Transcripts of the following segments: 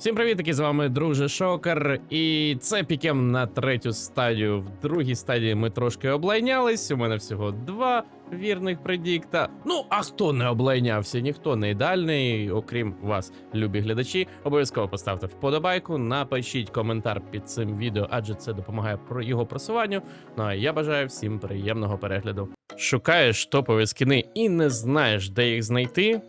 Всім привіт, таки з вами друже Шокер. І це пікем на третю стадію. В другій стадії ми трошки облайнялись. У мене всього два вірних предікта. Ну, а хто не облайнявся? Ніхто не ідеальний, окрім вас, любі глядачі. Обов'язково поставте вподобайку, напишіть коментар під цим відео, адже це допомагає його просуванню. Ну а я бажаю всім приємного перегляду. Шукаєш топові скини і не знаєш, де їх знайти.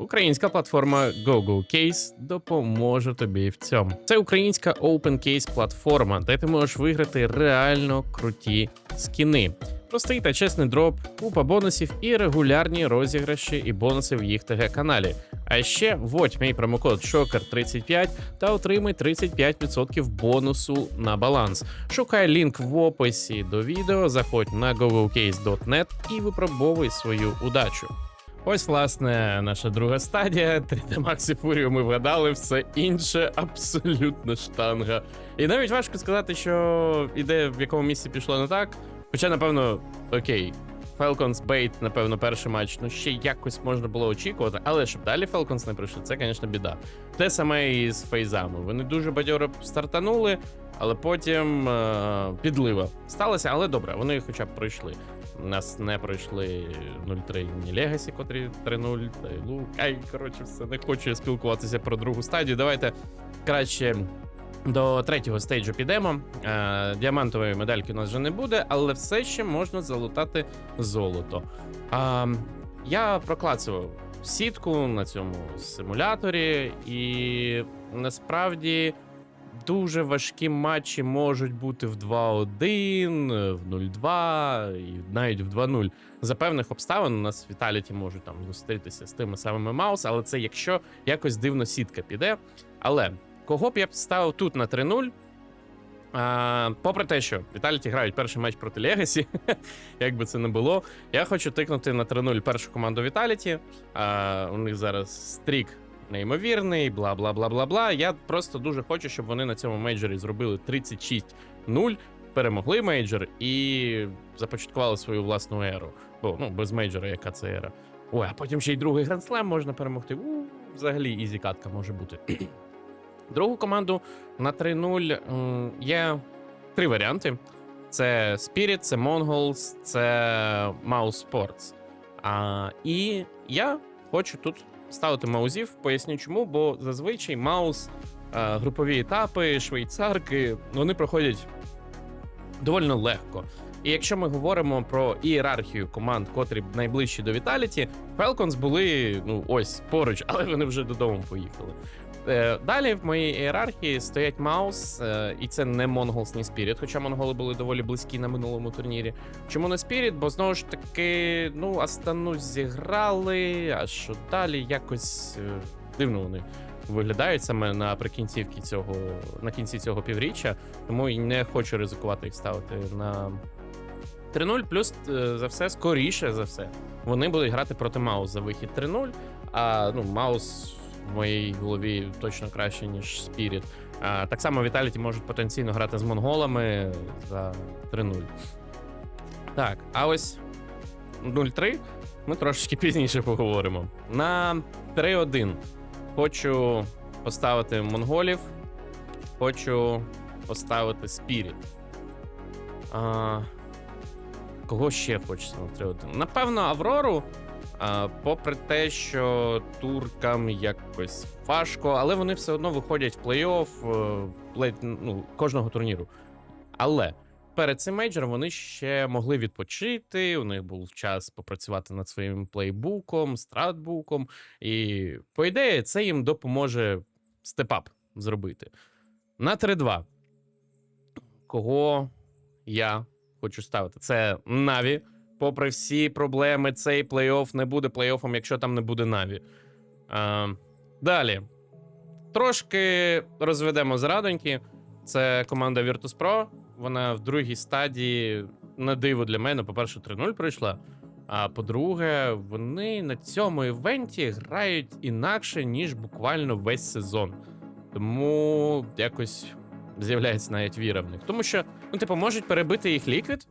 Українська платформа GoGo Case допоможе тобі в цьому. Це українська Open Case платформа, де ти можеш виграти реально круті скіни. Простий та чесний дроп, купа бонусів і регулярні розіграші і бонуси в їх ТГ каналі. А ще вводь мій промокод SHOKER35 та отримай 35% бонусу на баланс. Шукай лінк в описі до відео, заходь на gogocase.net і випробовуй свою удачу. Ось, власне, наша друга стадія. 3D Max і Фурію ми вгадали, все інше абсолютно штанга. І навіть важко сказати, що іде в якому місці пішло не так. Хоча, напевно, окей, Falcons Bait, напевно, перший матч, ну ще якось можна було очікувати, але щоб далі Falcons не прийшли, це, звісно, біда. Те саме і з фейзами. Вони дуже бадьоро стартанули, але потім е- підлива сталося, але добре, вони хоча б пройшли. Нас не пройшли 0-3 ні Legacy, котрі 3-0, та й Лук. Ай, коротше, все, не хочу я спілкуватися про другу стадію. Давайте краще до третього стейджу підемо. Е, діамантової медальки у нас вже не буде, але все ще можна залутати золото. А, я проклацував сітку на цьому симуляторі, і насправді. Дуже важкі матчі можуть бути в 2-1, в 0-2 і навіть в 2-0. За певних обставин у нас Віталіті можуть там зустрітися з тими самими Маус, але це якщо якось дивно сітка піде. Але кого б я б ставив тут на 3-0? А, попри те, що Віталіті грають перший матч проти Легасі, як би це не було, я хочу тикнути на 3-0 першу команду Віталіті. А, у них зараз стрік неймовірний, бла бла бла бла бла. Я просто дуже хочу, щоб вони на цьому мейджорі зробили 36-0, перемогли мейджор і започаткували свою власну еру. Бо ну без мейджора, яка це ера. Ой, а потім ще й другий грандслем можна перемогти. У, взагалі ізі катка може бути. Другу команду на 3-0 є три варіанти: це Spirit, це Mongols, це Mouse Sports. А, і я хочу тут ставити маузів. Поясню чому, бо зазвичай маус, е, групові етапи, швейцарки, вони проходять доволі легко. І якщо ми говоримо про ієрархію команд, котрі найближчі до Віталіті, Falcons були ну ось поруч, але вони вже додому поїхали. Е, Далі в моїй ієрархії стоять Маус, е, і це не Mongols, ні Spirit, хоча монголи були доволі близькі на минулому турнірі. Чому не Spirit? Бо знову ж таки, ну, Астану зіграли, а що далі якось е, дивно вони виглядають саме наприкінцівки цього, на кінці цього півріччя, тому і не хочу ризикувати їх ставити на 3-0, плюс е, за все, скоріше за все, вони будуть грати проти Маус за вихід 3-0, а ну, Маус в моїй голові точно краще, ніж. А, так само Віталіті можуть потенційно грати з монголами за 3-0. Так, а ось 0-3 ми трошечки пізніше поговоримо. На 3-1 хочу поставити монголів, хочу поставити. А, кого ще хочеться на 3-1? Напевно, Аврору. А, попри те, що туркам якось важко, але вони все одно виходять в плей-офф е, ну, кожного турніру. Але перед цим мейджором вони ще могли відпочити. У них був час попрацювати над своїм плейбуком, стратбуком. І, по ідеї, це їм допоможе степап зробити. На 3-2. Кого я хочу ставити? Це Наві. Попри всі проблеми, цей плей-офф не буде плей-оффом, якщо там не буде Наві. А, далі. Трошки розведемо зрадоньки. Це команда Virtus.pro. Вона в другій стадії на диво для мене. По-перше, 3-0 пройшла. А по-друге, вони на цьому івенті грають інакше, ніж буквально весь сезон. Тому якось з'являється навіть віра в них. Тому що, ну, типу, можуть перебити їх ліквід.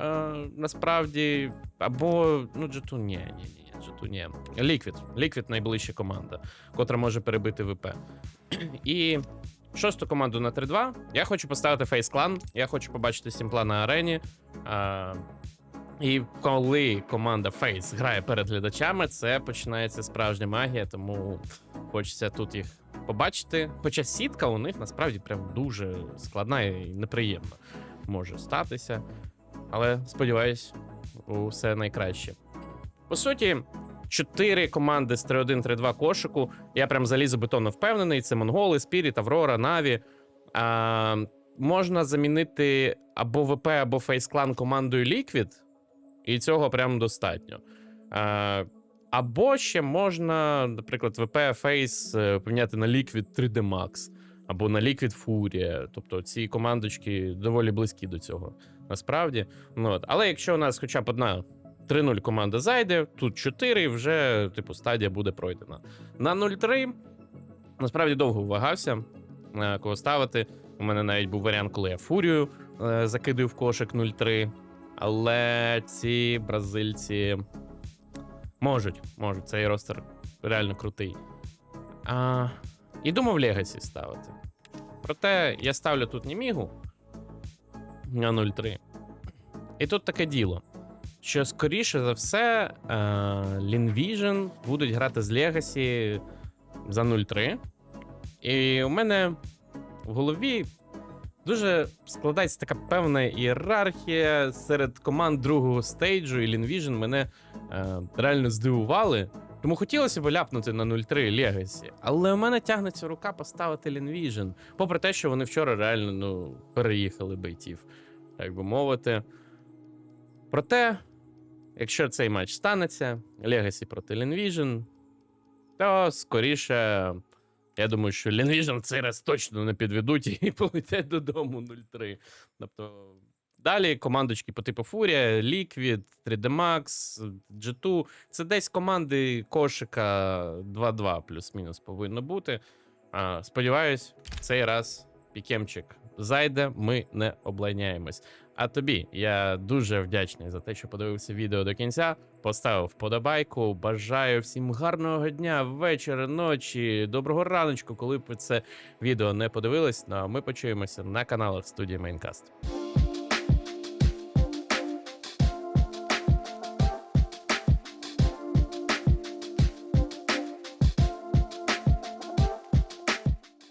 Е, насправді, або ну, G2 ні, ні, ні, G2 ні. Liquid. Liquid найближча команда, котра може перебити ВП. І шосту команду на 3-2. Я хочу поставити фейс клан. Я хочу побачити Сімпла на арені. А, і коли команда Фейс грає перед глядачами, це починається справжня магія, тому хочеться тут їх побачити. Хоча сітка у них насправді прям дуже складна і неприємна може статися. Але сподіваюсь, усе найкраще. По суті, чотири команди з 3-1-3-2 кошику. Я прям залізобетонно впевнений. Це Монголи, Спіріт, Аврора, Наві. А, можна замінити або ВП, або фейс-клан командою Liquid, і цього прям достатньо. А, або ще можна, наприклад, ВП Face е, поміняти на Liquid 3D Max, або на Liquid Furia. Тобто ці командочки доволі близькі до цього. Насправді. Ну, от. Але якщо у нас хоча б одна 3-0 команда зайде, тут 4, і вже, типу, стадія буде пройдена. На 0-3 насправді довго вагався, е, кого ставити. У мене навіть був варіант, коли я фурію е, закидаю в кошик 0-3. Але ці бразильці можуть, можуть. Цей ростер реально крутий. А, і думав Легасі ставити. Проте я ставлю тут Німігу на 0-3. І тут таке діло. Що скоріше за все, е, Linvision будуть грати з Legacy за 0-3. І у мене в голові дуже складається така певна ієрархія серед команд другого стейджу, і Linvision мене е, реально здивували. Тому хотілося б ляпнути на 0-3 Legacy. Але у мене тягнеться рука поставити Linvision. Попри те, що вони вчора реально ну, переїхали бейтів, так би мовити. Проте, якщо цей матч станеться, Legacy проти Linvision, то скоріше. Я думаю, що Linvision цей раз точно не підведуть і полетять додому 0-3. Тобто далі командочки по типу Фурія, Liquid, 3D Max, G2. Це десь команди кошика 2-2 плюс-мінус повинно бути. Сподіваюсь, цей раз пікемчик зайде, ми не облайняємось. А тобі я дуже вдячний за те, що подивився відео до кінця. Поставив вподобайку. Бажаю всім гарного дня, вечора, ночі, доброго раночку, коли б ви це відео не подивились. Ну а ми почуємося на каналах студії Майнкаст.